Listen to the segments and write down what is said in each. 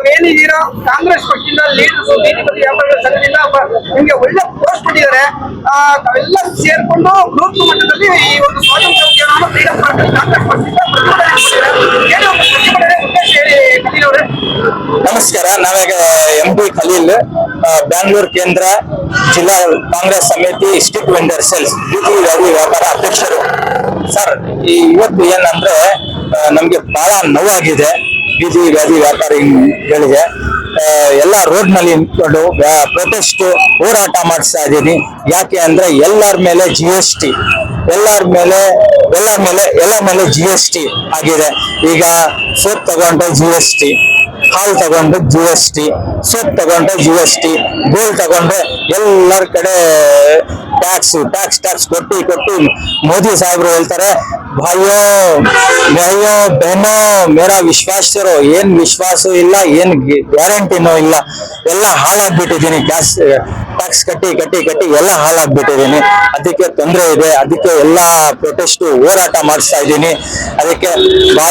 ತಾವೇನಿದ್ದೀರೋ ಕಾಂಗ್ರೆಸ್ ಪಕ್ಷದಿಂದ leaders BJP ವ್ಯಾಪಾರಿಗಳ ಸಂಘದಿಂದ ನಿಮಗೆ ಒಳ್ಳೆ ಪೋಸ್ಟ್ ಕೊಟ್ಟಿದ್ದಾರೆ. ತಾವೆಲ್ಲ ಸೇರ್ಕೊಂಡು ಗ್ರೂಪ್ ಮಟ್ಟದಲ್ಲಿ ಈ ಒಂದು ಸ್ವಾತಂತ್ರ್ಯ ಉದ್ಯಮವನ್ನು ಫ್ರೀಡಂ ಹೇಳಿ ನಮಸ್ಕಾರ, ನಾವೀಗ ಎಂ ಪಿ ಖಲೀಲ್ ಬ್ಯಾಂಗ್ಳೂರ್ ಕೇಂದ್ರ ಜಿಲ್ಲಾ ಕಾಂಗ್ರೆಸ್ ಸಮಿತಿ ಸ್ಟಿಕ್ ವೆಂಡರ್ ಸೆಲ್ಸ್ ಬೀದಿ ವ್ಯಾಪಾರ ಅಧ್ಯಕ್ಷರು. ಸರ್, ಈ ಇವತ್ತು ಏನಂದ್ರೆ ನಮ್ಗೆ ಬಹಳ ನೋವಾಗಿದೆ. ಬೀದಿ ವ್ಯಾಧಿ ವ್ಯಾಪಾರಿಗಳಿಗೆ ಎಲ್ಲ ರೋಡ್ನಲ್ಲಿ ನಿಂತ್ಕೊಂಡು ಪ್ರೊಟೆಸ್ಟ್ ಹೋರಾಟ ಮಾಡಿಸ್ತಾ ಇದ್ದೀನಿ. ಯಾಕೆ ಅಂದ್ರೆ ಎಲ್ಲರ ಮೇಲೆ ಜಿ ಎಸ್ ಟಿ ಎಲ್ಲರ ಮೇಲೆ ಎಲ್ಲರ ಮೇಲೆ, ಎಲ್ಲ ಮೇಲೆ ಜಿ ಎಸ್ ಟಿ ಆಗಿದೆ. ಈಗ ಸೋಪ್ ತಗೊಂಡ್ರೆ ಜಿ ಎಸ್ ಟಿ ಹಾಲು ತಗೊಂಡ್ರೆ ಜಿ ಎಸ್ ಟಿ ಸೋಪ್ ತಗೊಂಡ್ರೆ ಜಿ ಎಸ್ ಟಿ ಗೋಲ್ಡ್ ತಗೊಂಡ್ರೆ ಎಲ್ಲರ ಕಡೆ ಟ್ಯಾಕ್ಸ್ ಟ್ಯಾಕ್ಸ್ ಟ್ಯಾಕ್ಸ್ ಕೊಟ್ಟು ಕೊಟ್ಟು ಮೋದಿ ಸಾಹೇಬ್ರು ಹೇಳ್ತಾರೆ ಭಾಯ್ಯೋ ಭಾಯ್ಯೋ ಬೆನೋ ಮೇರಾ ವಿಶ್ವಾಸರು ಏನ್ ವಿಶ್ವಾಸ ಇಲ್ಲ ಏನ್ ಗ್ಯಾರಂಟಿನೂ ಇಲ್ಲ. ಎಲ್ಲ ಹಾಳಾಗ್ಬಿಟ್ಟಿದ್ದೀನಿ. ಗ್ಯಾಸ್ ಟ್ಯಾಕ್ಸ್ ಕಟ್ಟಿ ಕಟ್ಟಿ ಕಟ್ಟಿ ಎಲ್ಲ ಹಾಳಾಗ್ಬಿಟ್ಟಿದ್ದೀನಿ. ಅದಕ್ಕೆ ತೊಂದರೆ ಇದೆ. ಅದಕ್ಕೆ ಎಲ್ಲ ಪ್ರೊಟೆಸ್ಟ್ ಹೋರಾಟ ಮಾಡಿಸ್ತಾ ಇದ್ದೀನಿ. ಅದಕ್ಕೆ ಆ,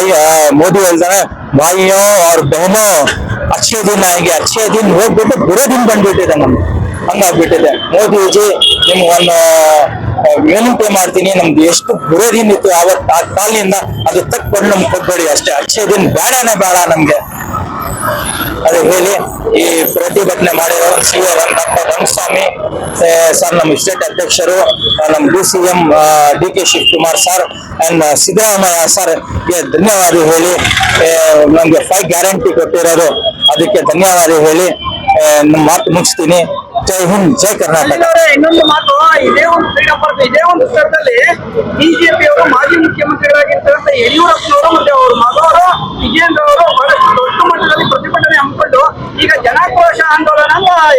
ಮೋದಿ ಹೇಳ್ತಾರೆ ಬಾಯಿಯೋ ಅವ್ರ ಬೆನೋ ಅಚ್ಚೆ ದಿನ ಆಗಿ ಅಚ್ಚೆ ದಿನ ಹೋಗ್ಬಿಟ್ಟು ಬುರೋ ದಿನ ಬಂದ್ಬಿಟ್ಟಿದೆ ನಮ್ಗೆ. ಹಂಗಾಗ್ಬಿಟ್ಟಿದೆ. ಮೋದಿಜಿ ನಿಮ್ಗೆ ಒಂದು ವಿನಂತಿ ಮಾಡ್ತೀನಿ, ನಮ್ದು ಎಷ್ಟು ಬುರೋ ದಿನ ಇತ್ತು ಅವತ್ತು ಆ ಕಾಲಿನಿಂದ ಅದು ತಕ್ಕೊಂಡು ನಮ್ಗೆ ಕೊಟ್ಬೇಡಿ ಅಷ್ಟೇ. ಅಕ್ಷಯ ದಿನ ಬೇಡನೇ ಬೇಡ ನಮ್ಗೆ. ಅದು ಹೇಳಿ, ಈ ಪ್ರತಿಭಟನೆ ಮಾಡಿರೋ ಸಿ ರಂಗಪ್ಪ ರಂಗಸ್ವಾಮಿ ಸರ್, ನಮ್ಮ ಸ್ಟೇಟ್ ಅಧ್ಯಕ್ಷರು ನಮ್ಮ D C M D K Shivakumar sir, and Siddaramaiah sir, ಗೆ ಧನ್ಯವಾದ ಹೇಳಿ ನಮ್ಗೆ ಫೈವ್ ಗ್ಯಾರಂಟಿ ಕೊಟ್ಟಿರೋದು. ಅದಕ್ಕೆ ಧನ್ಯವಾದ ಹೇಳಿ ನಮ್ಮ ಮಾತು ಮುಗಿಸ್ತೀನಿ. ಜೈ ಹಿಂದ್ ಜೈ ಕರ್ನಾಟಕ. ಇನ್ನೊಂದು ಮಾತು ಇದೇ ಒಂದು ಫ್ರೀಡಂ ಪಾರ್ಕ್ ಇದೇ ಒಂದು ಸ್ಥಳದಲ್ಲಿ ಬಿಜೆಪಿ ಅವರು ಮಾಜಿ ಮುಖ್ಯಮಂತ್ರಿಗಳಾಗಿರ್ತಕ್ಕಂಥ ಯಡಿಯೂರಪ್ಪನವರು ಮತ್ತೆ ಅವ್ರ ಮಗವರು ವಿಜೇಂದ್ರ ಅವರು ಬಹಳಷ್ಟು ದೊಡ್ಡ ಮಟ್ಟದಲ್ಲಿ ಪ್ರತಿಭಟನೆ ಹಮ್ಮಿಕೊಂಡು ಈಗ ಜನಾಕ್ರೋಶ ಆಂದೋಲನ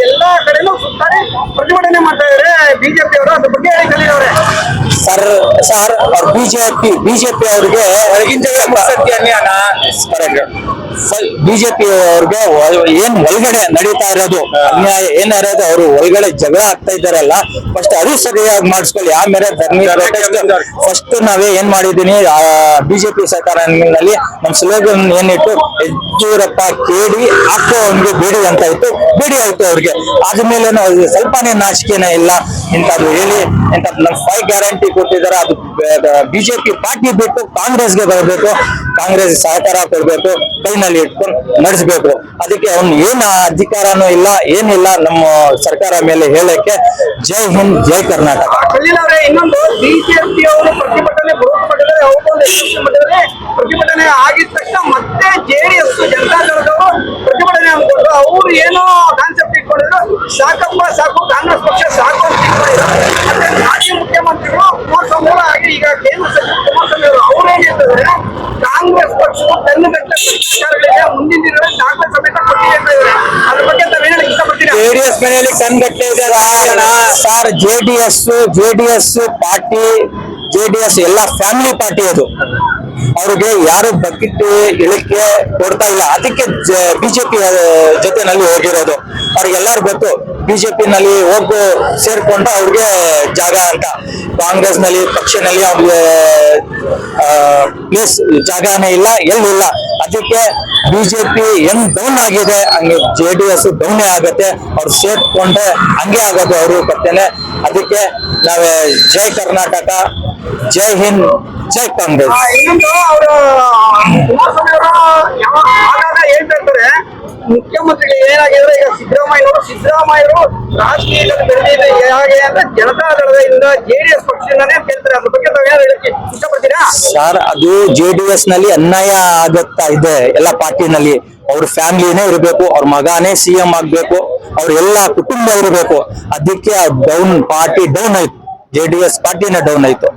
ಎಲ್ಲಾ ಕಡೆನೂ ಸುತ್ತಾರೆ ಪ್ರತಿಭಟನೆ ಮಾಡ್ತಾ ಇದಾರೆ ಬಿಜೆಪಿ ಅವರು. ಅದ್ರ ಬಗ್ಗೆ ಹೇಳಿ ಕಲಿಯವರೆ ಅವರೇ sir sir BJP BJP BJP ಅವ್ರಿಗೆ ಬಿಜೆಪಿ ಅವ್ರಿಗೆ ಏನ್ ಒಳಗಡೆ ನಡೀತಾ ಇರೋದು ಅನ್ಯಾಯ ಏನಿರೋದು ಅವರು ಒಳಗಡೆ ಜಗಳ ಆಗ್ತಾ ಇದ್ದಾರಲ್ಲ ಫಸ್ಟ್ ಅದು ಸರಿಯಾಗಿ ಮಾಡಿಸ್ಕೊಳ್ಳಿ. ಆಮೇಲೆ ಧರ್ಮಿ ಫಸ್ಟ್ ನಾವೇ ಏನ್ ಮಾಡಿದೀನಿ ಬಿಜೆಪಿ ಸರ್ಕಾರದಲ್ಲಿ ನಮ್ ಸ್ಲೋಗನ್ ಏನಿಟ್ಟು ಯಡಿಯೂರಪ್ಪ ಕೇಳಿ ಹಾಕೋ ಅವ್ನಿಗೆ ಬೇಡಿ ಅಂತ ಇತ್ತು. ಬೇಡಿ ಆಯ್ತು ಅವ್ರಿಗೆ. ಆದ್ಮೇಲೆ ಸ್ವಲ್ಪನೇ ನಾಚಿಕೆನೇ ಇಲ್ಲ. ಇಂಥದ್ದು ಹೇಳಿ ಇಂಥದ್ದು ನಮ್ ಫೈವ್ ಗ್ಯಾರಂಟಿ ಕೊಟ್ಟಿದ್ದಾರೆ. ಅದು ಬಿಜೆಪಿ ಪಾರ್ಟಿ ಬಿಟ್ಟು ಕಾಂಗ್ರೆಸ್ಗೆ ಬರಬೇಕು. ಕಾಂಗ್ರೆಸ್ ಸಹಕಾರ ಕೊಡ್ಬೇಕು. ಕೈನಲ್ಲಿ ಇಟ್ಕೊಂಡು ನಡೆಸಬೇಕು. ಅದಕ್ಕೆ ಅವ್ನು ಏನ್ ಅಧಿಕಾರನೂ ಇಲ್ಲ, ಏನಿಲ್ಲ ನಮ್ಮ ಸರ್ಕಾರ ಮೇಲೆ ಹೇಳಕ್ಕೆ ಜೈ ಹಿಂದ್, ಜೈ ಕರ್ನಾಟಕ. ಇನ್ನೊಂದು ಬಿಜೆಪಿ ಅವರು ಪ್ರತಿಭಟನೆ ಆಗಿದ ತಕ್ಷಣ ಮತ್ತೆ ಜೆಡಿಎಸ್ ಜನತಾ ದಳದವರು ಪ್ರತಿಭಟನೆ ಹಮ್ಮಿಕೊಂಡು ಅವರು ಏನೋ ಕಾನ್ಸೆಪ್ಟ್ ಇಟ್ಕೊಂಡಿದ್ರು ಸಾಕಪ್ಪ ಸಾಕು ಕಾಂಗ್ರೆಸ್ ಪಕ್ಷ ಸಾಕು ಅಂತ ಇಟ್ಕೊಂಡಿದ್ರು ಮತ್ತೆ ಮಾಜಿ ಮುಖ್ಯಮಂತ್ರಿಗಳು ಕುಮಾರಸ್ವಾಮಿ ಅವರು ಹಾಗೆ ಈಗ ಕೇಂದ್ರ ಸಚಿವ ಕುಮಾರಸ್ವಾಮಿ ಅವರು ಅವ್ರು ಏನ್ ಹೇಳ್ತಿದ್ದಾರೆ ಕಾಂಗ್ರೆಸ್ ಪಕ್ಷವು ಭ್ರಷ್ಟಾಚಾರಗಳಿಗೆ ಮುಂದಿನ ದಿನಗಳಲ್ಲಿ ದಾಖಲೆ ಸಮೇತ ಕೊಟ್ಟಿದೆ ಅಂತ ಇದ್ದಾರೆ. ಅದ್ರ ತಾವೇನು ಹೇಳಕ್ ಇಷ್ಟಪಡ್ತೀರಾ? ಜೆಡಿಎಸ್ ಮನೆಯಲ್ಲಿ ಕಣ್ಗಟ್ಟೆ ಇದೆ sir JDS JDS party, JDS ಎಲ್ಲ ಫ್ಯಾಮಿಲಿ ಪಾರ್ಟಿ ಅದು. ಅವ್ರಿಗೆ ಯಾರು ಬಕೆಟ್ ಇಳಿಕೆ ಕೊಡ್ತಾ ಇಲ್ಲ. ಅದಕ್ಕೆ ಬಿಜೆಪಿ ಜೊತೆನಲ್ಲಿ ಹೋಗಿರೋದು. ಅವ್ರಿಗೆಲ್ಲರೂ ಗೊತ್ತು ಬಿಜೆಪಿ ನಲ್ಲಿ ಹೋಗು, ಸೇರ್ಕೊಂಡು ಅವ್ರಿಗೆ ಜಾಗ ಅಂತ. ಕಾಂಗ್ರೆಸ್ನಲ್ಲಿ ಪಕ್ಷನಲ್ಲಿ ಅವ್ರಿಗೆ ಪ್ಲೇಸ್ ಜಾಗನೇ ಇಲ್ಲ ಎಲ್ಲಿಲ್ಲ ಅದಕ್ಕೆ ಬಿಜೆಪಿ ಹೆಂಗ್ ಡೌನ್ ಆಗಿದೆ, ಹಂಗೆ ಜೆ ಡಿ ಎಸ್ ಡೌನೇ ಆಗತ್ತೆ, ಅವ್ರು ಸೇರ್ಕೊಂಡ್ರೆ ಹಂಗೆ ಆಗೋದು ಅವರು ಬರ್ತೇನೆ ಅದಕ್ಕೆ ನಾವೇ ಜೈ ಕರ್ನಾಟಕ, ಜೈ ಹಿಂದ್. ಜೈ ಕಾಂಗ್ರೆಸ್ ಆ, ಇನ್ನೊಂದು ಅವರು ಆಗಾಗ ಹೇಳ್ತಾ ಇರ್ತಾರೆ. ಮುಖ್ಯಮಂತ್ರಿಗಳು ಏನಾಗಿದ್ರೆ ಈಗ ಸಿದ್ದರಾಮಯ್ಯವರು ಸಿದ್ದರಾಮಯ್ಯರು ರಾಜಕೀಯದಲ್ಲಿ ಬೆಳೆದಿದೆ ಹೇಗೆ ಅಂತ ಜನತಾ ದಳದಿಂದ ಜೆಡಿಎಸ್ ಪಕ್ಷದಿಂದಾನೇ ಪಕ್ಷದಿಂದನೇ ಹೇಳ್ತಾರೆ. ಅದ್ರ ಬಗ್ಗೆ ತಾವ್ ಯಾರು ಹೇಳಕ್ಕೆ ಇಷ್ಟಪಡ್ತೀರಾ? ಸರ್ ಅದು ಜೆ ಡಿ ಎಸ್ನಲ್ಲಿ ಅನ್ಯಾಯ ಆಗುತ್ತಾ ಇದೆ ಎಲ್ಲ ಪಾರ್ಟಿನಲ್ಲಿ. ಅವ್ರ ಫ್ಯಾಮಿಲಿನೇ ಇರಬೇಕು ಅವ್ರ ಮಗನೇ ಸಿ ಎಂ ಆಗ್ಬೇಕು ಅವ್ರ ಎಲ್ಲ ಕುಟುಂಬ ಇರಬೇಕು. ಅದಕ್ಕೆ ಡೌನ್ ಪಾರ್ಟಿ ಡೌನ್ ಆಯ್ತು. ಜೆ ಡಿ ಎಸ್ ಪಾರ್ಟಿನ ಡೌನ್ ಆಯ್ತು.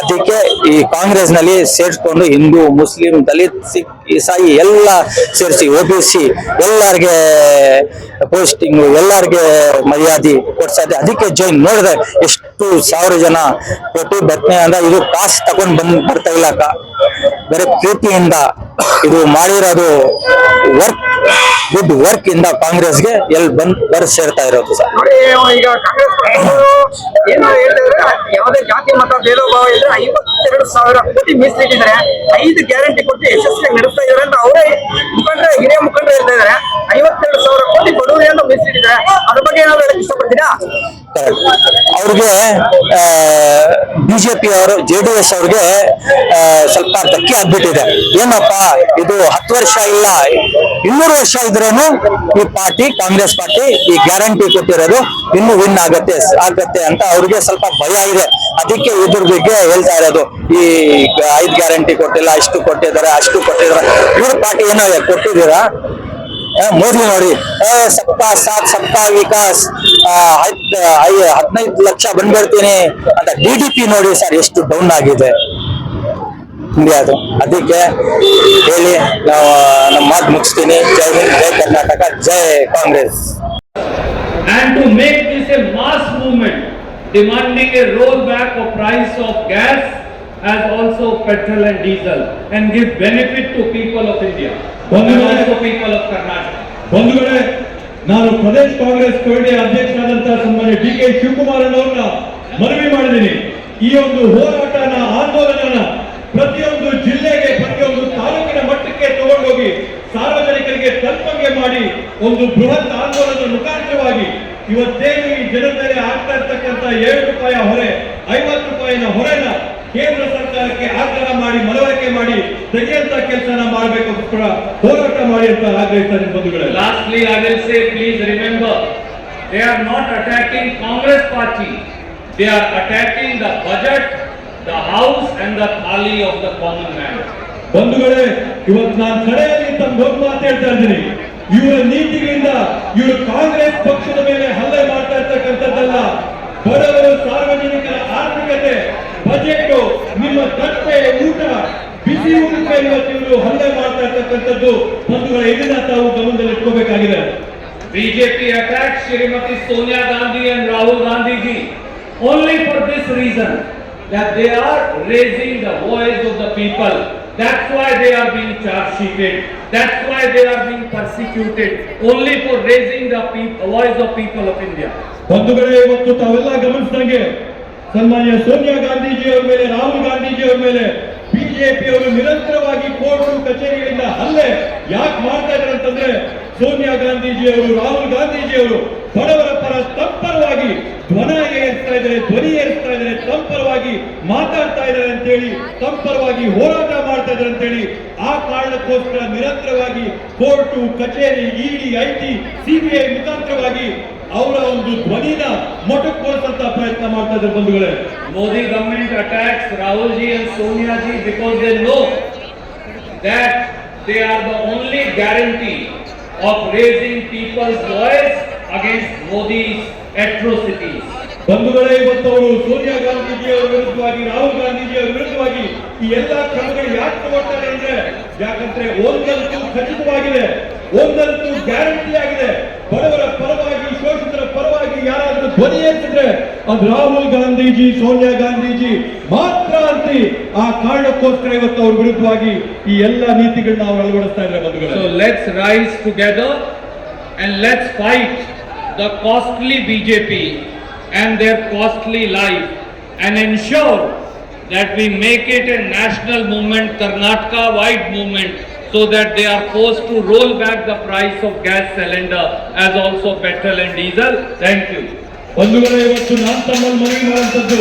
ಅದಕ್ಕೆ ಈ ಕಾಂಗ್ರೆಸ್ನಲ್ಲಿ ಸೇರಿಸ್ಕೊಂಡು ಹಿಂದೂ, ಮುಸ್ಲಿಂ, ದಲಿತ್, ಸಿಖ್, ಇಸಾಯಿ ಎಲ್ಲ ಸೇರಿಸಿ, ಒ ಬಿ ಸಿ ಎಲ್ಲರಿಗೆ ಪೋಸ್ಟಿಂಗ್ ಎಲ್ಲರಿಗೆ ಮರ್ಯಾದೆ ಕೊಡ್ಸದೆ, ಅದಕ್ಕೆ ಜಾಯಿನ್ ನೋಡಿದ್ರೆ ಎಷ್ಟು ಸಾವಿರ ಜನ ಪ್ರತಿಭಟನೆ ಅಂದ್ರೆ ಇದು ಕಾಸ್ ತಗೊಂಡ್ ಬಂದ್ ಬರ್ತಾ ಇಲ್ಲ ಅಕ್ಕ. ಬರೀ ಪ್ರೀತಿಯಿಂದ ಇದು ಮಾಡಿರೋದು ವರ್ಕ್ ಗುಡ್ ವರ್ಕ್ ಇಂದ ಕಾಂಗ್ರೆಸ್ಗೆ ಎಲ್ಲಿ ಬಂದ್, ಬರ್ ಸೇರ್ತಾ ಇರೋದು ಸರ್. ಈಗ ಯಾವುದೇ ಜಾತಿ ಮತ ಭೇದಭಾವ ಇದ್ರೆ ಐವತ್ತೆರಡು ಸಾವಿರ ಕೋಟಿ ಮೀಸಲಿಟ್ಟಿದ್ದಾರೆ. ಐದು ಗ್ಯಾರಂಟಿ ಕೊಟ್ಟು ಯಶಸ್ವಿಯಾಗಿ ನಡೆಸ್ತಾ ಇದಾರೆ ಅಂತ ಅವರೇ ಮುಖಂಡರ, ಹಿರಿಯ ಮುಖಂಡರು ಹೇಳ್ತಾ ಇದಾರೆ ಐವತ್ತೆರಡು ಸಾವಿರ ಕೋಟಿ ಬಡವರಿಗೆ ಅಂತ ಮೀಸಲಿಟ್ಟಿದ್ದಾರೆ. ಅದ್ರ ಬಗ್ಗೆ ಏನಾದ್ರು ಹೇಳಕ್ ಇಷ್ಟಪಡ್ತೀರಾ? ಅವ್ರಿಗೆ ಬಿಜೆಪಿ ಅವರು ಜೆ ಡಿ ಎಸ್ ಅವ್ರಿಗೆ ಸ್ವಲ್ಪ ಧಕ್ಕೆ ಆಗ್ಬಿಟ್ಟಿದೆ. ಏನಪ್ಪ, ಇದು ಹತ್ತು ವರ್ಷ ಇಲ್ಲ. ಇನ್ನೂರು ವರ್ಷ ಇದ್ರೇನು ಈ ಪಾರ್ಟಿ, ಕಾಂಗ್ರೆಸ್ ಪಾರ್ಟಿ ಈ ಗ್ಯಾರಂಟಿ ಕೊಟ್ಟಿರೋದು ಇನ್ನು ವಿನ್ ಆಗತ್ತೆ ಆಗತ್ತೆ ಅಂತ ಅವ್ರಿಗೆ ಸ್ವಲ್ಪ ಭಯ ಇದೆ. ಅದಕ್ಕೆ ಇದ್ರ ಬಗ್ಗೆ ಹೇಳ್ತಾ ಇರೋದು, ಈ ಐದ್ ಗ್ಯಾರಂಟಿ ಕೊಟ್ಟಿಲ್ಲ, ಅಷ್ಟು ಕೊಟ್ಟಿದ್ದಾರೆ ಅಷ್ಟು ಕೊಟ್ಟಿದ್ದಾರೆ. ಇವ್ರ ಪಾರ್ಟಿ ಏನೋ ಕೊಟ್ಟಿದ್ದೀರಾ? ಮೋದಿ ನೋಡಿ. ಸಪ್ತಾ ಸಾತ್ ಸಬ್ಕಾ ವಿಕಾಸ್ ಹದಿನೈದು ಲಕ್ಷ ಬಂದ್ಬಿಡ್ತೀನಿ ಅಂತ ಡಿ ಡಿ ಪಿ ನೋಡಿ ಸರ್ ಎಷ್ಟು ಡೌನ್ ಆಗಿದೆ. ಇಂಡಿಯಾದು. ಅದಕ್ಕೆ ಹೇಳಿ, ನಾವು ನಮ್ಮ ಮಾತು ಮುಗಿಸ್ತೀನಿ. ಜೈ ಹಿಂದ್, ಜೈ ಕರ್ನಾಟಕ, ಜೈ Congress. Movement demanding a rollback of price of gas as also petrol and diesel and give benefit to people of India and also people of Karnataka. ಬಂಧುಗಳೇ ನಾನು ಪ್ರದೇಶ್ ಕಾಂಗ್ರೆಸ್ ಕಮಿಟಿ ಅಧ್ಯಕ್ಷರಾದಂತಹ ಸನ್ಮಾನ್ಯ ಡಿ ಕೆ ಶಿವಕುಮಾರ್ ಅವರನ್ನ ಮನವಿ ಮಾಡಿದ್ದೀನಿ ಈ ಒಂದು ಹೋರಾಟನ ಆಂದೋಲನ ಪ್ರತಿಯೊಂದು ಜಿಲ್ಲೆಗೆ ಪ್ರತಿಯೊಂದು ತಾಲೂಕಿನ ಮಟ್ಟಕ್ಕೆ ತಗೊಂಡೋಗಿ ಸಾರ್ವಜನಿಕರಿಗೆ ತಲುಪಂಗೆ ಮಾಡಿ ಒಂದು ಬೃಹತ್ ಆಂದೋಲನದ ಮುಖಾಂತರವಾಗಿ ಇವತ್ತೇನು ಈ ಜನರ ಮೇಲೆ ಆಗ್ತಾ ಇರ್ತಕ್ಕಂಥ ಏಳು ರೂಪಾಯಿ ಹೊರೆ ಐವತ್ತು ರೂಪಾಯಿನ ಹೊರೆನ ಕೇಂದ್ರ ಸರ್ಕಾರಕ್ಕೆ ಆಗ್ರಹ ಮಾಡಿ ಮನವರಿಕೆ ಮಾಡಿ ತೆಗೆಯುವಂತ ಕೆಲಸನ ಮಾಡಬೇಕು ಕೂಡ ಹೋರಾಟ ಮಾಡಿ ಅಂತ ಆಗ್ರಹಿಸ್ತಾರೆ ಬಂಧುಗಳೇ lastly I will say please remember they are not attacking Congress party they are attacking the budget the house and the ಖಾಲಿ ಆಫ್ ದ ಕಾಮನ್ ಮ್ಯಾನ್ ಬಂಧುಗಳೇ ಇವತ್ತು ನಾನು ಕಡೆಯಲ್ಲಿ ತಮ್ಮ ಹೋಗಿ ಮಾತಾಡ್ತಾ ಇದ್ದೀನಿ. ಇವರ ನೀತಿಗಳಿಂದ ಇವರು ಕಾಂಗ್ರೆಸ್ ಪಕ್ಷದ ಮೇಲೆ ಹಲ್ಲೆ ಮಾಡ್ತಾ ಇರ್ತಕ್ಕಂಥದ್ದಲ್ಲ, ಬಡವರು ಸಾರ್ವಜನಿಕರ ಆರ್ಥಿಕತೆ, ಬಜೆಟ್, ನಿಮ್ಮ ತಟ್ಟೆ, ಊಟ, ಬಿಸಿ ಊಟ ಇವತ್ತು ಇವರು ಹಲ್ಲೆ ಮಾಡ್ತಾ ಇರ್ತಕ್ಕಂಥದ್ದು ಬಂದು ಎದುರ ತಾವು ಗಮನದಲ್ಲಿ ಇಟ್ಕೋಬೇಕಾಗಿದೆ BJP attack Shrimati Sonia Gandhi and Rahul Gandhiji only for this reason that they are raising the voice of the people. That's why they are being charged sheeted That's why they are being persecuted only for raising the voice of people of India. ಬಂಧುಗಳೇ ಇವತ್ತು ತಾವೆಲ್ಲ ಗಮನಿಸಿದಂಗೆ ಸನ್ಮಾನ್ಯ ಸೋನಿಯಾ ಗಾಂಧೀಜಿ ಮೇಲೆ, ರಾಹುಲ್ ಗಾಂಧೀಜಿ ಅವರ ಮೇಲೆ BJP ಅವರು ನಿರಂತರವಾಗಿ court ಕಚೇರಿಗಳಿಂದ ಹಲ್ಲೆ ಯಾಕೆ ಮಾಡ್ತಾ ಇದ್ದಾರೆ ಅಂತಂದ್ರೆ ಸೋನಿಯಾ ಗಾಂಧೀಜಿ ಅವರು ರಾಹುಲ್ ಗಾಂಧೀಜಿ ಅವರು ಬಡವರ ಪರ ತಪ್ಪರವಾಗಿ ಧ್ವನ ಏರಿಸ್ತಾ ಇದ್ದಾರೆ, ಧ್ವನಿ ಏರಿಸ್ತಾ ತಂಪರವಾಗಿ ಮಾತಾಡ್ತಾ ಇದ್ದಾರೆ ಅಂತೇಳಿ ತಂಪರವಾಗಿ ಹೋರಾಟ ಮಾಡ್ತಾ ಇದ್ದಾರೆ ಅಂತೇಳಿ, ಆ ಕಾರಣಕ್ಕೋಸ್ಕರ ನಿರಂತರವಾಗಿ ಕೋರ್ಟು, ಕಚೇರಿ, ಇಡಿ, ಐಟಿ, ಸಿಬಿಐ ಮುಖಾಂತರವಾಗಿ ಅವರ ಒಂದು ಧ್ವನಿನ ಮೊಟಕ್ಕೋಸಂತ ಪ್ರಯತ್ನ ಮಾಡ್ತಾ ಇದ್ದಾರೆ ಬಂಧುಗಳೇ. Modi government attacks Rahul ji Sonia ji because they know that they are the only guarantee of raising people's voice against Modi atrocities ಬಂಧುಗಳೇ ಇವತ್ತು ಅವರು ಸೋನಿಯಾ ಗಾಂಧೀಜಿ ಅವರ ವಿರುದ್ಧವಾಗಿ, ರಾಹುಲ್ ಗಾಂಧೀಜಿ ಅವರ ವಿರುದ್ಧವಾಗಿ ಈ ಎಲ್ಲಾ ಕ್ರಮಗಳು ಯಾಕೆ ತಗೊಳ್ತಾರೆ ಅಂದ್ರೆ, ಯಾಕಂದ್ರೆ ಒಂದಂತೂ ಖಚಿತವಾಗಿದೆ, ಒಂದಂತೂ ಗ್ಯಾರಂಟಿ ಆಗಿದೆ. ಬಡವರ ಪರವಾಗಿ, ಶೋಷಿತರ ಪರವಾಗಿ ಯಾರಾದರೂ ಧ್ವನಿ ಎತ್ತಿದ್ರೆ, ಅದು ರಾಹುಲ್ ಗಾಂಧೀಜಿ, ಸೋನಿಯಾ ಗಾಂಧೀಜಿ ಮಾತ್ರ ಅಂತ. ಆ ಕಾರಣಕ್ಕೋಸ್ಕರ ಇವತ್ತು ಅವ್ರ ವಿರುದ್ಧವಾಗಿ ಈ ಎಲ್ಲ ನೀತಿಗಳನ್ನ ಅವ್ರು ಅಳವಡಿಸ್ತಾ ಇದ್ದಾರೆ ಬಂಧುಗಳು. Let's rise together and let's fight the costly BJP and their costly life and ensure that we make it a national movement, Karnataka wide movement, so that they are forced to roll back the price of gas cylinder as also petrol and diesel. Thank you. ಬಂಧುಗಳೇ ಇವತ್ತು ನಾನು ತಮ್ಮಲ್ಲಿ ಮನವಿ ಮಾಡುವಂಥದ್ದು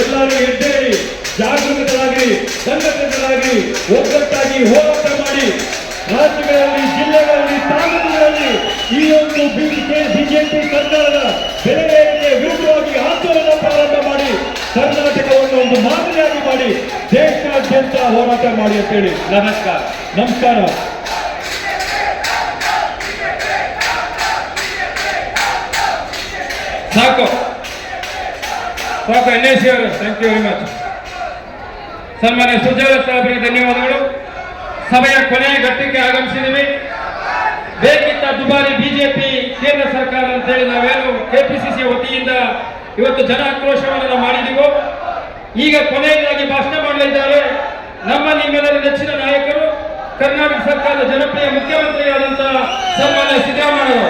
ಎಲ್ಲರೂ ಎದ್ದೇಳಿ ಜಾಗೃತರಾಗಿ ಸಂಘಟಿತರಾಗಿ ಒಗ್ಗಟ್ಟಾಗಿ ಹೋರಾಟ ಮಾಡಿ ರಾಜ್ಯಗಳಲ್ಲಿ ಜಿಲ್ಲೆಗಳಲ್ಲಿ ತಾಲೂಕುಗಳಲ್ಲಿ ಈ ಒಂದು ಬಿಜೆಪಿ ಸರ್ಕಾರದ ಬೆಲೆ ಏರಿಕೆ ವಿರುದ್ಧವಾಗಿ ಆಂದೋಲನ ಪ್ರಾರಂಭ ಮಾಡಿ, ಕರ್ನಾಟಕವನ್ನು ಒಂದು ಮಾದರಿಯಾಗಿ ಮಾಡಿ, ದೇಶಾದ್ಯಂತ ಹೋರಾಟ ಮಾಡಿ ಅಂತೇಳಿ ಹೇಳಿ ನಮಸ್ಕಾರ. ಸಾಕು. ಸಾಕು, N S thank you very much ಸನ್ಮಾನ್ಯ ಸುಜಾತ ಸಾಹೇಬರಿಗೆ ಧನ್ಯವಾದಗಳು. ಸಭೆಯ ಕೊನೆಯ ಘಟ್ಟಕ್ಕೆ ಆಗಮಿಸಿದ್ದೀವಿ ಕೇಂದ್ರ ಸರ್ಕಾರ ಅಂತೇಳಿ ನಾವೇನು ಕೆಪಿಸಿಸಿ ವತಿಯಿಂದ ಇವತ್ತು ಜನ ಆಕ್ರೋಶವನ್ನು ನಾವು ಈಗ ಕೊನೆಯದಾಗಿ ಭಾಷಣ ಮಾಡಲಿದ್ದಾರೆ ನಮ್ಮ ನಿಮ್ಮೆಲ್ಲರ ನೆಚ್ಚಿನ ನಾಯಕರು ಕರ್ನಾಟಕ ಸರ್ಕಾರದ ಜನಪ್ರಿಯ ಮುಖ್ಯಮಂತ್ರಿಯಾದಂತಹ ಸನ್ಮಾನ್ಯ ಸಿದ್ದರಾಮಯ್ಯ